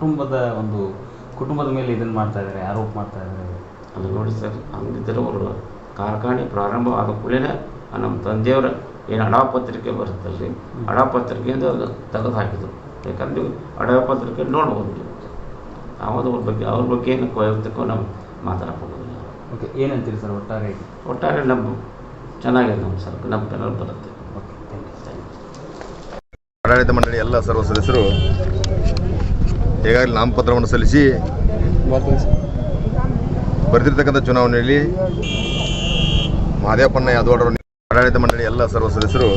ಕುಟುಂಬದ ಒಂದು ಕುಟುಂಬದ ಮೇಲೆ ಇದನ್ನು ಮಾಡ್ತಾ ಇದ್ದಾರೆ ಆರೋಪ ಮಾಡ್ತಾ ಇದ್ದಾರೆ ಅದು ನೋಡಿ ಸರ್ ಹಂಗಿದ್ದರೆ ಅವರು ಕಾರ್ಖಾನೆ ಪ್ರಾರಂಭವಾದ ಕೂಡಲೇ ನಮ್ಮ ತಂದೆಯವರ ಏನು ಅಡಾ ಪತ್ರಿಕೆ ಬರುತ್ತಲ್ರಿ ಅಡಾ ಪತ್ರಿಕೆಯಿಂದ ಅದು ತೆಗೆದು ಹಾಕಿದ್ರು ಯಾಕಂದ್ರೆ ಅಡಾ ಪತ್ರಿಕೆ ನೋಡ್ಬೋದು ನೀವು. ಯಾವುದು ಅವ್ರ ಬಗ್ಗೆ ಅವ್ರ ಬಗ್ಗೆ ಏನು ವೈಯಕ್ತಿಕ ನಾವು ಮಾತಾಡಕ್ಕೆ ಹೋಗೋದಿಲ್ಲ ಓಕೆ ಏನಂತೀರಿ ಸರ್ ಒಟ್ಟಾರೆ? ಒಟ್ಟಾರೆ ನಮ್ಮ ಚೆನ್ನಾಗಿದೆ ನಮ್ಮ ಸರ್ ನಮ್ಮ ಪೆನಲ್ ಬರುತ್ತೆ. Okay thank you. ಆಡಳಿತ ಮಂಡಳಿ ಎಲ್ಲ ಸರ್ವ ಸದಸ್ಯರು ಈಗಾಗಲೇ ನಾಮಪತ್ರವನ್ನು ಸಲ್ಲಿಸಿ ಬರೆದಿರ್ತಕ್ಕಂಥ ಚುನಾವಣೆಯಲ್ಲಿ ಮಹದೇವಪ್ಪಣ್ಣ ಯಾದವಾಡರು ಆಡಳಿತ ಮಂಡಳಿ ಎಲ್ಲ ಸರ್ವ ಸದಸ್ಯರು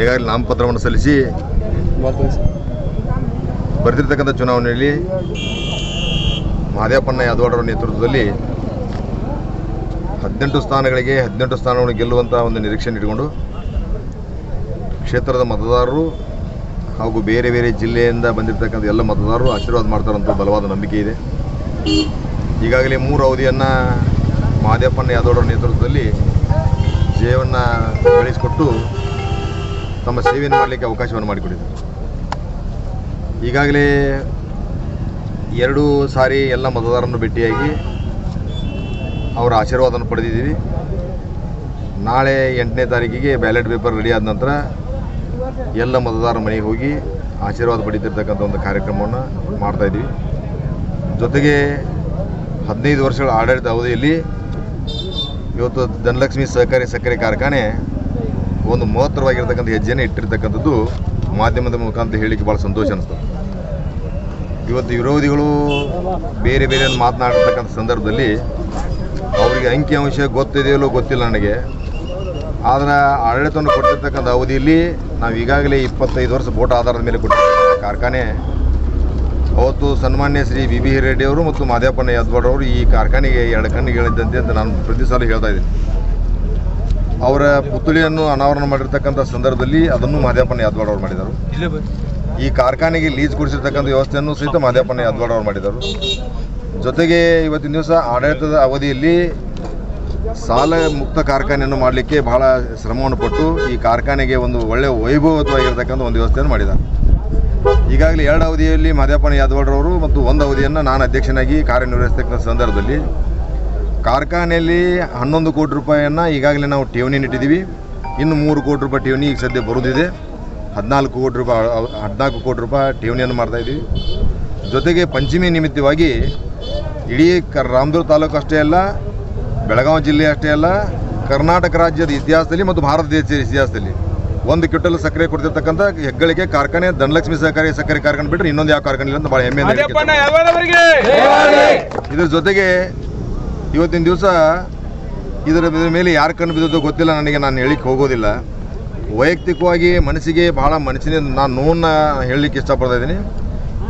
ಈಗಾಗಲೇ ನಾಮಪತ್ರವನ್ನು ಸಲ್ಲಿಸಿ ಬರೆದಿರ್ತಕ್ಕಂಥ ಚುನಾವಣೆಯಲ್ಲಿ ಮಹದೇವಪ್ಪಣ್ಣ ಯಾದವಾಡರ ನೇತೃತ್ವದಲ್ಲಿ ಹದಿನೆಂಟು ಸ್ಥಾನಗಳಿಗೆ ಹದಿನೆಂಟು ಸ್ಥಾನಗಳನ್ನು ಗೆಲ್ಲುವಂಥ ಒಂದು ನಿರೀಕ್ಷೆ ಇಟ್ಕೊಂಡು ಕ್ಷೇತ್ರದ ಮತದಾರರು ಹಾಗೂ ಬೇರೆ ಬೇರೆ ಜಿಲ್ಲೆಯಿಂದ ಬಂದಿರತಕ್ಕಂಥ ಎಲ್ಲ ಮತದಾರರು ಆಶೀರ್ವಾದ ಮಾಡ್ತಾರಂತ ಬಲವಾದ ನಂಬಿಕೆ ಇದೆ. ಈಗಾಗಲೇ ಮೂರು ಅವಧಿಯನ್ನು ಮಹದೇವಪ್ಪನ ಯಾದವರ ನೇತೃತ್ವದಲ್ಲಿ ಜಯವನ್ನು ಬೆಳೆಸಿಕೊಟ್ಟು ತಮ್ಮ ಸೇವೆಯನ್ನು ಮಾಡಲಿಕ್ಕೆ ಅವಕಾಶವನ್ನು ಮಾಡಿಕೊಟ್ಟಿದ್ದಾರೆ. ಈಗಾಗಲೇ ಎರಡು ಸಾರಿ ಎಲ್ಲ ಮತದಾರರನ್ನು ಭೇಟಿಯಾಗಿ ಅವರ ಆಶೀರ್ವಾದವನ್ನು ಪಡೆದಿದ್ದೀವಿ. ನಾಳೆ ಎಂಟನೇ ತಾರೀಕಿಗೆ ಬ್ಯಾಲೆಟ್ ಪೇಪರ್ ರೆಡಿ ಆದ ನಂತರ ಎಲ್ಲ ಮತದಾರರ ಮನೆಗೆ ಹೋಗಿ ಆಶೀರ್ವಾದ ಪಡೀತಿರ್ತಕ್ಕಂಥ ಒಂದು ಕಾರ್ಯಕ್ರಮವನ್ನು ಮಾಡ್ತಾಯಿದ್ದೀವಿ ಜೊತೆಗೆ ಹದಿನೈದು ವರ್ಷಗಳ ಆಡಳಿತ ಅವಧಿಯಲ್ಲಿ ಇವತ್ತು ಧನಲಕ್ಷ್ಮಿ ಸಹಕಾರಿ ಸಕ್ಕರೆ ಕಾರ್ಖಾನೆ ಒಂದು ಮಹತ್ತರವಾಗಿರ್ತಕ್ಕಂಥ ಹೆಜ್ಜೆಯನ್ನು ಇಟ್ಟಿರ್ತಕ್ಕಂಥದ್ದು ಮಾಧ್ಯಮದ ಮುಖಾಂತರ ಹೇಳಿಕ್ಕೆ ಭಾಳ ಸಂತೋಷ ಅನಿಸ್ತದೆ. ಇವತ್ತು ವಿರೋಧಿಗಳು ಬೇರೆ ಬೇರೆ ಮಾತನಾಡಿರ್ತಕ್ಕಂಥ ಸಂದರ್ಭದಲ್ಲಿ ಅವರಿಗೆ ಅಂಕಿಅಂಶ ಗೊತ್ತಿದೆಯಲ್ಲೋ ಗೊತ್ತಿಲ್ಲ ನನಗೆ. ಆದರೆ ಆಡಳಿತವನ್ನು ಕೊಟ್ಟಿರ್ತಕ್ಕಂಥ ಅವಧಿಯಲ್ಲಿ ನಾವು ಈಗಾಗಲೇ ಇಪ್ಪತ್ತೈದು ವರ್ಷ ಬೋಟ್ ಆಧಾರದ ಮೇಲೆ ಕೊಟ್ಟಿರ್ತಕ್ಕಂಥ ಕಾರ್ಖಾನೆ. ಅವತ್ತು ಸನ್ಮಾನ್ಯ ಶ್ರೀ ಬಿ ಬಿ ರೆಡ್ಡಿ ಅವರು ಮತ್ತು ಮಾದೇಪನ ಯದ್ವಾಡ್ ಅವರು ಈ ಕಾರ್ಖಾನೆಗೆ ಎರಡು ಕಣ್ಣಿಗೆ ಹೇಳಿದ್ದಂತೆ ಅಂತ ನಾನು ಪ್ರತಿ ಸಲ ಹೇಳ್ತಾ ಇದ್ದೀನಿ. ಅವರ ಪುತ್ತಳಿಯನ್ನು ಅನಾವರಣ ಮಾಡಿರ್ತಕ್ಕಂಥ ಸಂದರ್ಭದಲ್ಲಿ ಅದನ್ನು ಮಾದೇಪನ ಯದ್ವಾಡ್ ಅವರು ಮಾಡಿದರು. ಈ ಕಾರ್ಖಾನೆಗೆ ಲೀಸ್ ಕೊಡಿಸಿರ್ತಕ್ಕಂಥ ವ್ಯವಸ್ಥೆಯನ್ನು ಸಹಿತ ಮಾದೇಪನ ಯದ್ವಾಡ್ ಅವರು ಮಾಡಿದರು. ಜೊತೆಗೆ ಇವತ್ತಿನ ದಿವಸ ಆಡಳಿತದ ಅವಧಿಯಲ್ಲಿ ಸಾಲ ಮುಕ್ತ ಕಾರ್ಖಾನೆಯನ್ನು ಮಾಡಲಿಕ್ಕೆ ಬಹಳ ಶ್ರಮವನ್ನು ಪಟ್ಟು ಈ ಕಾರ್ಖಾನೆಗೆ ಒಂದು ಒಳ್ಳೆಯ ವೈಭವತ್ವಾಗಿರ್ತಕ್ಕಂಥ ಒಂದು ವ್ಯವಸ್ಥೆಯನ್ನು ಮಾಡಿದ ಈಗಾಗಲೇ ಎರಡು ಅವಧಿಯಲ್ಲಿ ಮಾದ್ಯಪ್ಪನ ಯಾದವಾಡ್ರವರು ಮತ್ತು ಒಂದು ಅವಧಿಯನ್ನು ನಾನು ಅಧ್ಯಕ್ಷನಾಗಿ ಕಾರ್ಯನಿರ್ವಹಿಸ್ತಕ್ಕಂಥ ಸಂದರ್ಭದಲ್ಲಿ ಕಾರ್ಖಾನೆಯಲ್ಲಿ ಹನ್ನೊಂದು ಕೋಟಿ ರೂಪಾಯಿಯನ್ನು ಈಗಾಗಲೇ ನಾವು ಠೇವಣಿ ಇಟ್ಟಿದ್ದೀವಿ. ಇನ್ನು ಮೂರು ಕೋಟಿ ರೂಪಾಯಿ ಠೇವಣಿ ಈಗ ಸದ್ಯ ಬರುದಿದೆ. ಹದಿನಾಲ್ಕು ಕೋಟಿ ರೂಪಾಯಿ, ಹದಿನಾಲ್ಕು ಕೋಟಿ ರೂಪಾಯಿ ಠೇವಣಿಯನ್ನು ಮಾಡ್ತಾಯಿದ್ದೀವಿ ಜೊತೆಗೆ ಪಂಚಮಿ ನಿಮಿತ್ತವಾಗಿ ಇಡೀ ಕ, ರಾಮದುರ್ಗ ತಾಲೂಕು ಅಷ್ಟೇ ಅಲ್ಲ ಬೆಳಗಾವಿ ಜಿಲ್ಲೆ ಅಷ್ಟೇ ಅಲ್ಲ ಕರ್ನಾಟಕ ರಾಜ್ಯದ ಇತಿಹಾಸದಲ್ಲಿ ಮತ್ತು ಭಾರತ ದೇಶದ ಇತಿಹಾಸದಲ್ಲಿ ಒಂದು ಕ್ವಿಂಟಲ್ ಸಕ್ಕರೆ ಕೊಡ್ತಿರ್ತಕ್ಕಂಥ ಹೆಗ್ಗಳಿಕೆ ಕಾರ್ಖಾನೆ ಧನಲಕ್ಷ್ಮಿ ಸಹಕಾರಿ ಸಕ್ಕರೆ ಕಾರ್ಖಾನೆ ಬಿಟ್ಟರೆ ಇನ್ನೊಂದು ಯಾವ ಕಾರ್ಖಾನೆ ಇಲ್ಲ ಅಂತ ಭಾಳ ಹೆಮ್ಮೆ ಇದ್ರ ಜೊತೆಗೆ ಇವತ್ತಿನ ದಿವಸ ಇದರ ಇದರ ಮೇಲೆ ಯಾರು ಕಣ್ಣು ಬಿದ್ದೋ ಗೊತ್ತಿಲ್ಲ ನನಗೆ ನಾನು ಹೇಳಿಕ್ಕೆ ಹೋಗೋದಿಲ್ಲ. ವೈಯಕ್ತಿಕವಾಗಿ ಮನಸ್ಸಿಗೆ ಭಾಳ ಮನಸ್ಸಿನಿಂದ ನಾನು ನೋವನ್ನು ಹೇಳಲಿಕ್ಕೆ ಇಷ್ಟಪಡ್ತಾ ಇದ್ದೀನಿ.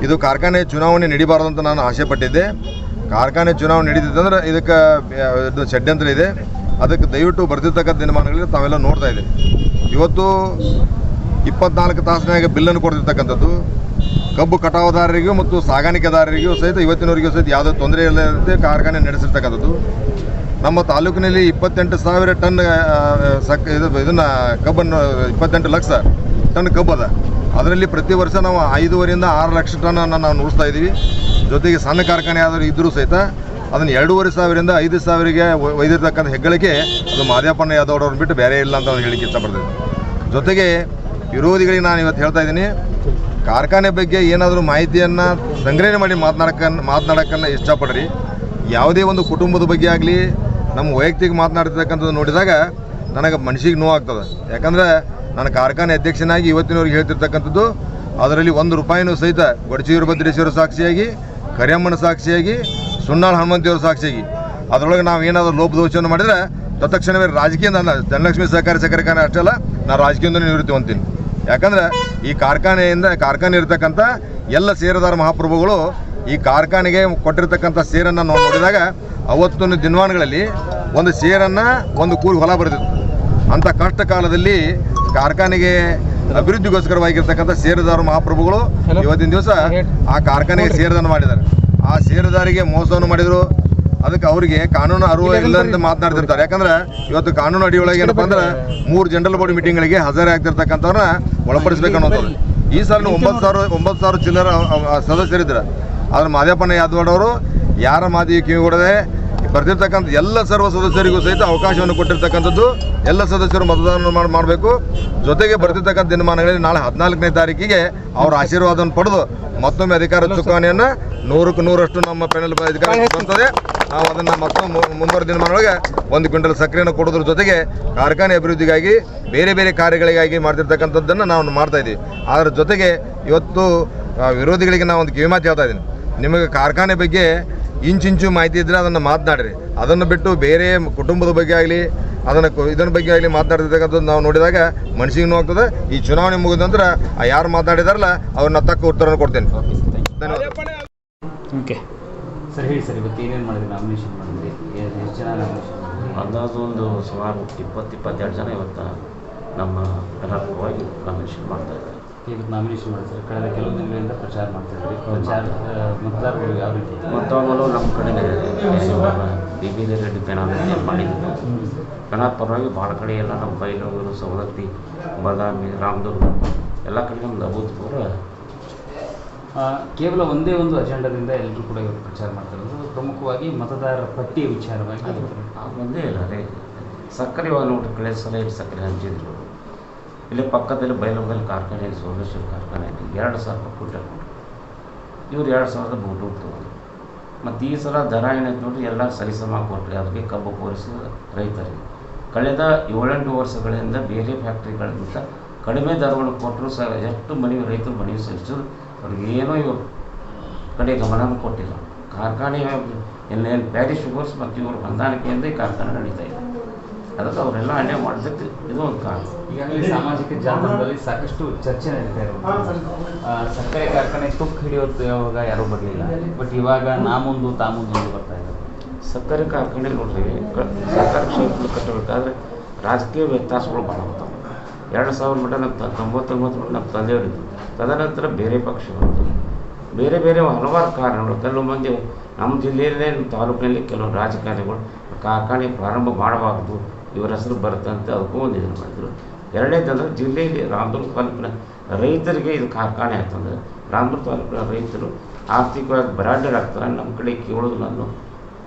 ಇದು ಕಾರ್ಖಾನೆ ಚುನಾವಣೆ ನಡಿಬಾರ್ದು ಅಂತ ನಾನು ಆಸೆ ಪಟ್ಟಿದ್ದೆ ಕಾರ್ಖಾನೆ ಚುನಾವಣೆ ನಡೀತಿದ್ದಂದ್ರೆ ಇದಕ್ಕೆ ಇದು ಷಡ್ಯಂತ್ರ ಇದೆ. ಅದಕ್ಕೆ ದಯವಿಟ್ಟು ಬರ್ತಿರ್ತಕ್ಕಂಥ ದಿನಮಾನಗಳಿಗೆ ತಾವೆಲ್ಲ ನೋಡ್ತಾ ಇದ್ದೀವಿ ಇವತ್ತು ಇಪ್ಪತ್ನಾಲ್ಕು ತಾಸಿನಾಗ ಬಿಲ್ಲನ್ನು ಕೊಡ್ತಿರ್ತಕ್ಕಂಥದ್ದು. ಕಬ್ಬು ಕಟಾವುದಾರರಿಗೂ ಮತ್ತು ಸಾಗಾಣಿಕೆದಾರರಿಗೂ ಸಹಿತ ಇವತ್ತಿನವರಿಗೂ ಸಹಿತ ಯಾವುದೇ ತೊಂದರೆ ಇಲ್ಲದಂತೆ ಕಾರ್ಖಾನೆ ನಡೆಸಿರ್ತಕ್ಕಂಥದ್ದು. ನಮ್ಮ ತಾಲೂಕಿನಲ್ಲಿ ಇಪ್ಪತ್ತೆಂಟು ಸಾವಿರ ಟನ್ ಸಕ್, ಇದು, ಇದನ್ನು ಕಬ್ಬನ್ನು, ಇಪ್ಪತ್ತೆಂಟು ಲಕ್ಷ ಟನ್ ಕಬ್ಬು ಅದ. ಅದರಲ್ಲಿ ಪ್ರತಿ ವರ್ಷ ನಾವು ಐದೂವರೆಯಿಂದ ಆರು ಲಕ್ಷ ಟನ್ನನ್ನು ನಾವು ನುಡಿಸ್ತಾ ಇದ್ದೀವಿ ಜೊತೆಗೆ ಸಣ್ಣ ಕಾರ್ಖಾನೆ ಆದರೂ ಇದ್ದರೂ ಸಹಿತ ಅದನ್ನು ಎರಡೂವರೆ ಸಾವಿರದಿಂದ ಐದು ಸಾವಿರಗೆ ಒಯ್ದಿರ್ತಕ್ಕಂಥ ಹೆಗ್ಗಳಿಕೆ ಅದು ಮಾದೇವಪ್ಪನ ಯಾದವ್ರವ್ರನ್ನ ಬಿಟ್ಟು ಬೇರೆ ಇಲ್ಲ ಅಂತ ಹೇಳಿಕ್ಕೆ ಇಷ್ಟಪಡ್ತೀವಿ ಜೊತೆಗೆ ವಿರೋಧಿಗಳಿಗೆ ನಾನು ಇವತ್ತು ಹೇಳ್ತಾ ಇದ್ದೀನಿ, ಕಾರ್ಖಾನೆ ಬಗ್ಗೆ ಏನಾದರೂ ಮಾಹಿತಿಯನ್ನು ಸಂಗ್ರಹಣೆ ಮಾಡಿ ಮಾತನಾಡಕ ಮಾತನಾಡೋಕ್ಕನ್ನು ಇಷ್ಟಪಡ್ರಿ. ಯಾವುದೇ ಒಂದು ಕುಟುಂಬದ ಬಗ್ಗೆ ಆಗಲಿ, ನಮ್ಮ ವೈಯಕ್ತಿಕ ಮಾತನಾಡ್ತಿರ್ತಕ್ಕಂಥದ್ದು ನೋಡಿದಾಗ ನನಗೆ ಮನಸ್ಸಿಗೆ ನೋವಾಗ್ತದೆ. ಯಾಕಂದರೆ ನಾನು ಕಾರ್ಖಾನೆ ಅಧ್ಯಕ್ಷನಾಗಿ ಇವತ್ತಿನವರೆಗೆ ಹೇಳ್ತಿರ್ತಕ್ಕಂಥದ್ದು, ಅದರಲ್ಲಿ ಒಂದು ರೂಪಾಯಿನೂ ಸಹಿತ ಗೊಡಚಿ ವೀರಭದ್ರೇಶ್ವರ ಸಾಕ್ಷಿಯಾಗಿ, ಕರಿಯಮ್ಮನ ಸಾಕ್ಷಿಯಾಗಿ, ಸುಣ್ಣಾಳ್ ಹನುಮಂತಿಯವರ ಸಾಕ್ಷಿಯಾಗಿ. ಅದರೊಳಗೆ ನಾವು ಏನಾದರೂ ಲೋಪದೋಷವನ್ನು ಮಾಡಿದರೆ ತತ್ಕ್ಷಣವೇ ರಾಜಕೀಯ ನನ್ನ ಧನಲಕ್ಷ್ಮಿ ಸಹಕಾರಿ ಸಕ್ಕರೆ ಕಾರ್ಖಾನೆ ಅಷ್ಟೇ ಅಲ್ಲ, ನಾನು ರಾಜಕೀಯದ ನಿವೃತ್ತಿ ಹೊಂತೀನಿ ಯಾಕಂದ್ರೆ ಈ ಕಾರ್ಖಾನೆಯಿಂದ ಕಾರ್ಖಾನೆ ಇರತಕ್ಕಂಥ ಎಲ್ಲ ಸೇರದಾರ ಮಹಾಪ್ರಭುಗಳು ಈ ಕಾರ್ಖಾನೆಗೆ ಕೊಟ್ಟಿರ್ತಕ್ಕಂಥ ಸೇರನ್ನು ನಾವು ನೋಡಿದಾಗ ಅವತ್ತಿನ ದಿನಮಾನಗಳಲ್ಲಿ ಒಂದು ಸೇರನ್ನು, ಒಂದು ಕೂಲಿ ಹೊಲ ಬರೆದಿತ್ತು. ಅಂಥ ಕಷ್ಟ ಕಾಲದಲ್ಲಿ ಕಾರ್ಖಾನೆಗೆ ಅಭಿವೃದ್ಧಿಗೋಸ್ಕರವಾಗಿರ್ತಕ್ಕಂಥ ಸೇರುದಾರ ಮಹಾಪ್ರಭುಗಳು ಇವತ್ತಿನ ದಿವಸ ಆ ಕಾರ್ಖಾನೆಗೆ ಸೇರದನ್ನು ಮಾಡಿದ್ದಾರೆ. ಆ ಸೇರುದಾರಿಗೆ ಮೋಸವನ್ನು ಮಾಡಿದರು. ಅದಕ್ಕೆ ಅವರಿಗೆ ಕಾನೂನು ಅರಿವು ಇಲ್ಲ ಅಂತ ಮಾತನಾಡ್ತಿರ್ತಾರೆ. ಯಾಕಂದ್ರೆ ಇವತ್ತು ಕಾನೂನು ಅಡಿಯೊಳಗೆ ಏನಪ್ಪ ಅಂದ್ರೆ ಮೂರು ಜನರಲ್ ಬೋರ್ಡ್ ಮೀಟಿಂಗ್ಗಳಿಗೆ ಹಾಜರಾಗ್ತಿರ್ತಕ್ಕಂಥವ್ರನ್ನ ಒಳಪಡಿಸ್ಬೇಕು ಅನ್ನೋದು ಈ ಸಲ ಒಂಬತ್ತು ಸಾವಿರ ಒಂಬತ್ತು ಸಾವಿರ ಚಿಲ್ಲರ ಸದಸ್ಯರಿದ್ರು ಆದ್ರೆ ಮಾದೇಪಣ್ಣ ಯಾದವಾಡ್ ಅವರು ಯಾರ ಮಾದಿಗೆ ಕಿವಿ ಕೊಡದೆ ಬರ್ತಿರ್ತಕ್ಕಂಥ ಎಲ್ಲ ಸರ್ವ ಸದಸ್ಯರಿಗೂ ಸಹಿತ ಅವಕಾಶವನ್ನು ಕೊಟ್ಟಿರ್ತಕ್ಕಂಥದ್ದು ಎಲ್ಲ ಸದಸ್ಯರು ಮತದಾನ ಮಾಡಬೇಕು. ಜೊತೆಗೆ ಬರ್ತಿರ್ತಕ್ಕಂಥ ದಿನಮಾನಗಳಲ್ಲಿ ನಾಳೆ ಹದಿನಾಲ್ಕನೇ ತಾರೀಕಿಗೆ ಅವರ ಆಶೀರ್ವಾದವನ್ನು ಪಡೆದು ಮತ್ತೊಮ್ಮೆ ಅಧಿಕಾರ ಚುಕ್ಕಾಣಿಯನ್ನು ನೂರಕ್ಕೆ ನೂರಷ್ಟು ನಮ್ಮ ಪೆನಲ್ ಅಧಿಕಾರ ಬರ್ತದೆ ನಾವು ಅದನ್ನು ಮತ್ತೊಮ್ಮೆ ಮುಂಬರುವ ದಿನಮಾನಗಳಿಗೆ ಒಂದು ಕ್ವಿಂಟಲ್ ಸಕ್ಕರೆಯನ್ನು ಕೊಡೋದ್ರ ಜೊತೆಗೆ ಕಾರ್ಖಾನೆ ಅಭಿವೃದ್ಧಿಗಾಗಿ ಬೇರೆ ಬೇರೆ ಕಾರ್ಯಗಳಿಗಾಗಿ ಮಾಡ್ತಿರ್ತಕ್ಕಂಥದ್ದನ್ನು ನಾವು ಮಾಡ್ತಾ ಇದ್ದೀವಿ. ಅದರ ಜೊತೆಗೆ ಇವತ್ತು ವಿರೋಧಿಗಳಿಗೆ ನಾವು ಒಂದು ಕಿವಿಮಾತು ಹೇಳ್ತಾ ಇದ್ದೀನಿ. ನಿಮಗೆ ಕಾರ್ಖಾನೆ ಬಗ್ಗೆ ಇಂಚಿಂಚು ಮಾಹಿತಿ ಇದ್ದರೆ ಅದನ್ನು ಮಾತನಾಡ್ರಿ. ಅದನ್ನು ಬಿಟ್ಟು ಬೇರೆ ಕುಟುಂಬದ ಬಗ್ಗೆ ಆಗಲಿ ಅದನ್ನು ಕು- ಇದನ್ನ ಬಗ್ಗೆ ಆಗಲಿ ಮಾತನಾಡ್ತಿರ್ತಕ್ಕಂಥದ್ದು ನಾವು ನೋಡಿದಾಗ ಮನಸ್ಸಿಗೆ ನೋವಾಗ್ತದೆ ಈ ಚುನಾವಣೆ ಮುಗಿದ ನಂತರ ಆ ಯಾರು ಮಾತನಾಡಿದಾರಲ್ಲ ಅವ್ರನ್ನ ತಕ್ಕ ಉತ್ತರವನ್ನು ಕೊಡ್ತೇನೆ. ಓಕೆ ಸರ್ ಥ್ಯಾಂಕ್ ಧನ್ಯವಾದ. You okay. ಸರ್ ಹೇಳಿ ಸರ್ ಇವತ್ತು ಏನೇನು ಮಾಡಿದ್ರಿ ನಾಮಿನೇಷನ್ ಮಾಡಿದ್ರಿ? ಎಷ್ಟು ಜನ ನಾಮಿನೇಷನ್ ಅಂದಾಜು ಒಂದು ಸುಮಾರು ಇಪ್ಪತ್ತು ಇಪ್ಪತ್ತೆರಡು ಜನ ಇವತ್ತು ನಮ್ಮ ಪರವಾಗಿ ನಾಮಿನೇಷನ್ ಮಾಡ್ತಾ ಇದ್ದಾರೆ. ಇವತ್ತು ನಾಮಿನೇಷನ್ ಮಾಡ್ತಾರೆ ಕಳೆದ ಕೆಲವು ದಿನಗಳಿಂದ ಪ್ರಚಾರ ಮಾಡ್ತಾ ಇದ್ರಿ ಪ್ರಚಾರ ಮತದಾರರು ಯಾವ ರೀತಿ? ಮತದಾರರು ನಮ್ಮ ಕಡೆ ಬಿ ಬಿ ರೆಡ್ಡಿ ಪೆನಾಲ್ ಮಾಡಿದ್ದು ಪೆನಾಲ್ ಪರವಾಗಿ ಭಾಳ ಕಡೆ ಎಲ್ಲ ನಮ್ಮ ಬೈಲೂರು ಸವದತ್ತಿ ಬಾದಾಮಿ ರಾಮದುರ್ಗ ಎಲ್ಲ ಕಡೆ ಒಂದು ಅಭೂತಪೂರ್ವ ಕೇವಲ ಒಂದೇ ಒಂದು ಅಜೆಂಡಾದಿಂದ ಎಲ್ಲರೂ ಕೂಡ ಇವರು ಪ್ರಚಾರ ಮಾಡ್ತಾರೆ ಪ್ರಮುಖವಾಗಿ ಮತದಾರರ ಪಟ್ಟಿಯ ವಿಚಾರವಾಗಿ ಒಂದೇ ಇಲ್ಲ ಅದೇ. ಸಕ್ಕರೆ ಇವಾಗ ನೋಡಿ ಕಳೆದ ಸಲ ಸಕ್ಕರೆ ಹಂಚಿದ್ರು. ಇಲ್ಲಿ ಪಕ್ಕದಲ್ಲಿ ಬೈಲೂರಲ್ಲಿ ಕಾರ್ಖಾನೆ ಇದೆ, ಸೋಮೇಶ್ವರ ಕಾರ್ಖಾನೆ ಇದೆ ಎರಡು ಸಾವಿರ ಕ್ವಿಂಟಲ್ ಕೊಟ್ಟರು ಇವ್ರು ಎರಡು ಸಾವಿರದ ಮೂರು ತೊಗೊಂಡು ಮತ್ತು ಈ ಸಲ ದರ ಏನೈತೆ ನೋಡ್ರಿ ಎಲ್ಲ ಸರಿಸಮ ಕೊಟ್ಟರೆ ಅದಕ್ಕೆ ಕಬ್ಬು ಕೋರಿಸಿ ರೈತರಿಗೆ. ಕಳೆದ ಏಳೆಂಟು ವರ್ಷಗಳಿಂದ ಬೇರೆ ಫ್ಯಾಕ್ಟ್ರಿಗಳಿಗಿಂತ ಕಡಿಮೆ ದರವನ್ನು ಕೊಟ್ಟರು ಸಹ ಎಷ್ಟು ಮನವಿ ರೈತರು ಮನವಿ ಸಲ್ಲಿಸಿದ್ರು ಅವ್ರಿಗೆ ಏನೋ ಇವರು ಕಡೆ ಗಮನನೂ ಕೊಟ್ಟಿಲ್ಲ. ಕಾರ್ಖಾನೆ ಎಲ್ಲ ಪ್ಯಾರಿ ಶುಗರ್ಸ್ ಮತ್ತು ಇವರು ಹೊಂದಾಣಿಕೆಯಿಂದ ಈ ಕಾರ್ಖಾನೆ ನಡೀತಾ ಇದೆ. ಅದಕ್ಕೆ ಅವರೆಲ್ಲ ಅನ್ಯಾಯ ಮಾಡಿದ್ದಕ್ಕೆ ಇದು ಒಂದು ಕಾರಣ. ಈಗಾಗಲೇ ಸಾಮಾಜಿಕ ಜಾಲತಾಣದಲ್ಲಿ ಸಾಕಷ್ಟು ಚರ್ಚೆ ನಡೀತಾ ಇರೋದು. ಆ, ಸಕ್ಕರೆ ಕಾರ್ಖಾನೆ ತುಕ್ಕು ಯಾವಾಗ ಯಾರೂ ಬರಲಿಲ್ಲ. ಬಟ್ ಇವಾಗ ನಾ ಮುಂದು ತಾ ಮುಂದು ಅಂತ ಬರ್ತಾ ಇದ್ದಾರೆ. ಸಕ್ಕರೆ ಕಾರ್ಖಾನೆ ನೋಡಿರಿ ಸರ್ಕಾರಿ ಸಕ್ಕರೆ ಕ್ಷೇತ್ರ ಕಟ್ಟಬೇಕಾದ್ರೆ ರಾಜಕೀಯ ವ್ಯತ್ಯಾಸಗಳು ಭಾಳ ಬರ್ತಾವೆ. ಎರಡು ಸಾವಿರ ಮಟ್ಟ ನಮ್ಮ ತೊಂಬತ್ತೊಂಬತ್ತು ಮಟ್ಟ ನಮ್ಮ ತಂದೆಯವರಿದ್ದು. ತದನಂತರ ಬೇರೆ ಪಕ್ಷ ಬಂತು ಬೇರೆ ಬೇರೆ ಹಲವಾರು ಕಾರಣಗಳು. ಕೆಲವು ಮಂದಿ ನಮ್ಮ ಜಿಲ್ಲೆಯಲ್ಲೇ ನಮ್ಮ ತಾಲೂಕಿನಲ್ಲಿ ಕೆಲವು ರಾಜಕಾರಣಿಗಳು ಕಾರ್ಖಾನೆ ಪ್ರಾರಂಭ ಮಾಡಬಾರ್ದು. ಇವರ ಹೆಸರು ಬರುತ್ತೆ ಅದಕ್ಕೂ ಒಂದು ಇದನ್ನು ಮಾಡಿದರು. ಎರಡನೇದಂದ್ರೆ ಜಿಲ್ಲೆಯಲ್ಲಿ ರಾಮದುರ್ಗ ತಾಲೂಕಿನ ರೈತರಿಗೆ ಇದು ಕಾರ್ಖಾನೆ ಆಯ್ತಂದ್ರೆ ರಾಮದುರ್ಗ ತಾಲೂಕಿನ ರೈತರು ಆರ್ಥಿಕವಾಗಿ ಬರಾಡರಾಗ್ತಾರೆ ನಮ್ಮ ಕಡೆ ಕೇಳೋದು ನಾನು,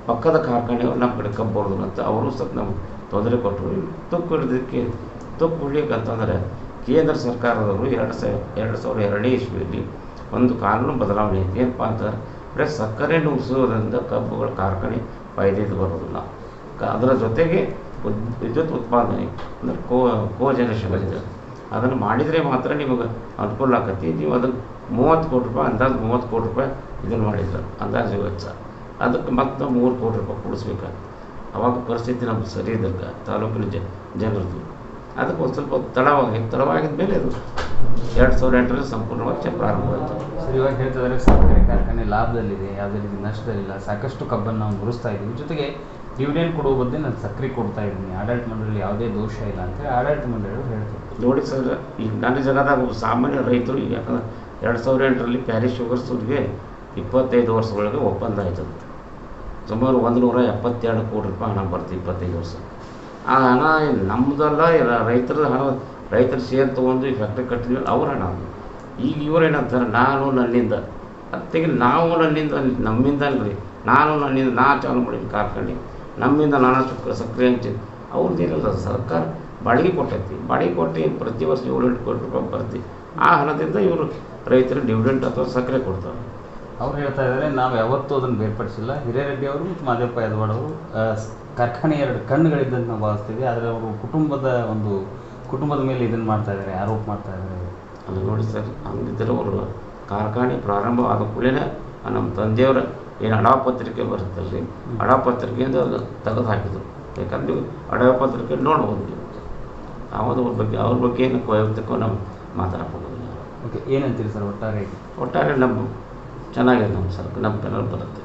ಪಕ್ಕದ ಕಾರ್ಖಾನೆಯವರು ನಮ್ಮ ಕಡೆ ಕಬ್ಬು ಹೊಡೆದ್ರು ಅಂತ ಅವರು ಸ್ವಲ್ಪ ನಮ್ಗೆ ತೊಂದರೆ ಕೊಟ್ಟರು ತುಕ್ಕು ಹಿಡಿದಕ್ಕೆ, ತುಕ್ಕು ಹಿಡಿಯಕ್ಕಂತಂದರೆ ಕೇಂದ್ರ ಸರ್ಕಾರದವರು ಎರಡು ಸಾವಿರ ಎರಡು ಸಾವಿರದ ಎರಡನೇ ಇಸ್ವಿಯಲ್ಲಿ ಒಂದು ಕಾನೂನು ಬದಲಾವಣೆ ಐತಿ. ಏನಪ್ಪ ಅಂತಂದ್ರೆ ಬರೀ ಸಕ್ಕರೆ ನುಗ್ಸೋದ್ರಿಂದ ಕಬ್ಬುಗಳ ಕಾರ್ಖಾನೆ ಫೈದೇದು ಬರೋದಿಲ್ಲ. ಅದರ ಜೊತೆಗೆ ವಿದ್ಯುತ್ ಉತ್ಪಾದನೆ, ಅಂದ್ರೆ ಕೋ ಕೋ ಜನರೇಷನ್ ಇದೆ ಅದನ್ನು ಮಾಡಿದರೆ ಮಾತ್ರ ನಿಮಗೆ ಅನುಕೂಲ ಆಕತಿ. ನೀವು ಅದನ್ನು ಮೂವತ್ತು ಕೋಟಿ ರೂಪಾಯಿ, ಅಂದಾಜು ಮೂವತ್ತು ಕೋಟಿ ರೂಪಾಯಿ ಇದನ್ನು ಮಾಡಿದ್ರು ಅಂದಾಜು ವೆಚ್ಚ. ಅದಕ್ಕೆ ಮತ್ತೆ ಮೂರು ಕೋಟಿ ರೂಪಾಯಿ ಕೊಡಿಸ್ಬೇಕಾಗ್ತದೆ ಅವಾಗ ಪರಿಸ್ಥಿತಿ ನಮ್ಗೆ ಸರಿ ಇದ್ದಾಗ, ತಾಲೂಕಿನ ಜ, ಜನರದ್ದು. ಅದಕ್ಕೆ ಒಂದು ಸ್ವಲ್ಪ ತಡವಾಗಿ, ತಡವಾಗಿದ ಮೇಲೆ ಅದು ಎರಡು ಸಾವಿರ ಎಂಟರಲ್ಲಿ ಸಂಪೂರ್ಣವಾಗಿ ಪ್ರಾರಂಭವಾಯಿತು. ಸರ್, ಇವಾಗ ಹೇಳ್ತಿದ್ದಾರೆ ಸಕ್ಕರೆ ಕಾರ್ಖಾನೆ ಲಾಭದಲ್ಲಿದೆ ಯಾವುದೇ ರೀತಿ ನಷ್ಟದಲ್ಲಿಲ್ಲ ಸಾಕಷ್ಟು ಕಬ್ಬನ್ನು ನಾವು ಮುರಿಸ್ತಾ ಇದ್ದೀವಿ. ಜೊತೆಗೆ ಡಿವಿಡೆಂಡ್ ಕೊಡುವ ಬದಲು ನಾನು ಸಕ್ಕರೆ ಕೊಡ್ತಾ ಇದ್ದೀನಿ. ಆಡಳಿತ ಮಂಡಳಿ ಯಾವುದೇ ದೋಷ ಇಲ್ಲ ಅಂತೇಳಿ ಆಡಳಿತ ಮಂಡಳಿಯವರು ಹೇಳ್ತಾರೆ. ನೋಡಿ ಸರ್, ಈ ನನ್ನ ಜಗದಾಗ ಸಾಮಾನ್ಯ ರೈತರು ಯಾಕಂದ್ರೆ ಎರಡು ಸಾವಿರ ಎಂಟರಲ್ಲಿ ಪ್ಯಾರಿಸ್ ಶುಗರ್ಸ್ಗೆ ಇಪ್ಪತ್ತೈದು ವರ್ಷದೊಳಗೆ ಒಪ್ಪಂದ ಆಯ್ತದೆ ಸುಮಾರು ಒಂದು ನೂರ ಎಪ್ಪತ್ತೆರಡು ಕೋಟಿ ರೂಪಾಯಿ ಹಣ ಬರ್ತೀವಿ ಇಪ್ಪತ್ತೈದು ವರ್ಷ. ಆ ಹಣ ನಮ್ಮದಲ್ಲ ರೈತರ ಹಣ, ರೈತರ ಶೇರ್ ತೊಗೊಂಡು ಈ ಫ್ಯಾಕ್ಟ್ರಿ ಕಟ್ಟಿದ್ಮೇಲೆ ಅವ್ರ ಹಣ. ಈಗ ಇವ್ರು ಏನಂತಾರೆ, ನಾನು ನನ್ನಿಂದ ಅದಕ್ಕೆ ನಾವು ನನ್ನಿಂದ, ನಮ್ಮಿಂದ ಅಲ್ರಿ. ನಾನು ನನ್ನಿಂದ, ನಾ ಚಾಲು ಮಾಡಿದ ಕಾರ್ಖಾನೆ ನಮ್ಮಿಂದ ನಾನಾ ಸಕ್ಕರೆ ಸಕ್ಕರೆ ಹಂಚಿ ಅವ್ರದ್ದು ಏನಿಲ್ಲ ಸರ್ಕಾರ ಬಾಡಿಗೆ ಕೊಟ್ಟೈತಿ. ಬಾಡಿಗೆ ಕೊಟ್ಟು ಪ್ರತಿ ವರ್ಷ ಏಳು ಎಂಟು ಕೋಟಿ ರೂಪಾಯಿ ಬರ್ತಿ. ಆ ಹಣದಿಂದ ಇವರು ರೈತರು ಡಿವಿಡೆಂಟ್ ಅಥವಾ ಸಕ್ಕರೆ ಕೊಡ್ತಾರೆ. ಅವ್ರು ಹೇಳ್ತಾ ಇದ್ದಾರೆ ನಾವು ಯಾವತ್ತೂ ಅದನ್ನು ಬೇರ್ಪಡಿಸಿಲ್ಲ. ಹಿರೇರೆಡ್ಡಿ ಅವರು ಮತ್ತು ಮಾದೇವಪ್ಪ ಯದವಾಡ್ ಅವರು ಕಾರ್ಖಾನೆ ಎರಡು ಕಣ್ಣುಗಳಿದ್ದಂತ ನಾವು ಭಾವಿಸ್ತೀವಿ. ಆದರೆ ಅವರು ಕುಟುಂಬದ ಒಂದು ಕುಟುಂಬದ ಮೇಲೆ ಇದನ್ನು ಮಾಡ್ತಾ ಇದ್ದಾರೆ ಆರೋಪ ಮಾಡ್ತಾ ಇದ್ದಾರೆ ಅದು ನೋಡಿ ಸರ್ ಹಂಗಿದ್ದರೆ ಅವರು ಕಾರ್ಖಾನೆ ಪ್ರಾರಂಭವಾದ ಆದ ಕೂಡಲೇ ನಮ್ಮ ತಂದೆಯವರ ಏನು ಹಣ ಪತ್ರಿಕೆ ಬರುತ್ತಲ್ಲಿ ಹಣ ಪತ್ರಿಕೆಯಿಂದ ಅದು ತೆಗೆದು ಹಾಕಿದರು ಯಾಕಂದ್ರೆ ಹಣ ಪತ್ರಿಕೆ ನೋಡ್ಬೋದು ನೀವು. ಅವ್ರ ಬಗ್ಗೆ ಅವ್ರ ಬಗ್ಗೆ ಏನು ವೈಯಕ್ತಿಕ ನಾವು ಮಾತಾಡ್ಬೋದು ಓಕೆ ಏನಂತೀರಿ ಸರ್ ಒಟ್ಟಾರೆ? ಒಟ್ಟಾರೆ ನಮ್ಮ ಚೆನ್ನಾಗಿದೆ ನಮ್ಮ ಸರ್ಕಾರ ನಮ್ಮ ಪೆನಲ್ ಬರುತ್ತೆ.